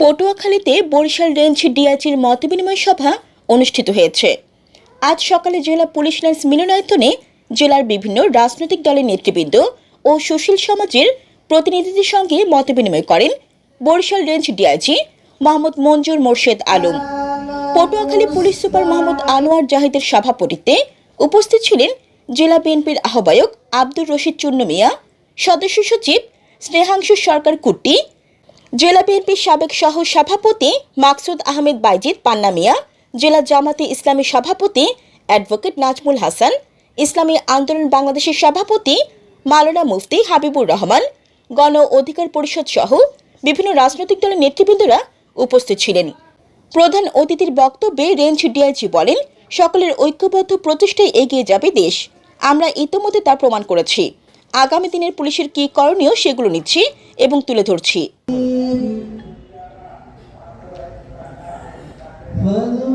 পটুয়াখালীতে Barishal range ডিআইজির মতবিনিময় সভা অনুষ্ঠিত হয়েছে। আজ সকালে জেলা পুলিশ লাইন্স মিলনায়তনে জেলার বিভিন্ন রাজনৈতিক দলের নেতৃবৃন্দ ও সুশীল সমাজের প্রতিনিধিদের সঙ্গে মতবিনিময় করেন Barishal range DIG Mohammad Manjur Morshed Alam. Patuakhali police super Mohammad Anwar জাহিদের সভাপতিত্বে উপস্থিত ছিলেন জেলা বিএনপির আহ্বায়ক আব্দুর রশিদ চুন্নু মিয়া, সদস্য সচিব স্নেহাংশু সরকার কুট্টি জেলা বিএনপির সাবেক সহ সভাপতি মাকসুদ আহমেদ বাইজিদ, পান্না মিয়া, জেলা জামাতে ইসলামী সভাপতি অ্যাডভোকেট নাজমুল হাসান, ইসলামী আন্দোলন বাংলাদেশের সভাপতি মাওলানা মুফতি হাবিবুর রহমান, গণ অধিকার পরিষদ সহ বিভিন্ন রাজনৈতিক দলের নেতৃবৃন্দরা উপস্থিত ছিলেন। প্রধান অতিথির বক্তব্যে রেঞ্জ ডিআইজি বলেন, সকলের ঐক্যবদ্ধ প্রচেষ্টায় এগিয়ে যাবে দেশ। আমরা ইতোমধ্যে তা প্রমাণ করেছি। আগামী দিনের পুলিশের কী করণীয় সেগুলো নিচ্ছি এবং তুলে ধরছি। acabando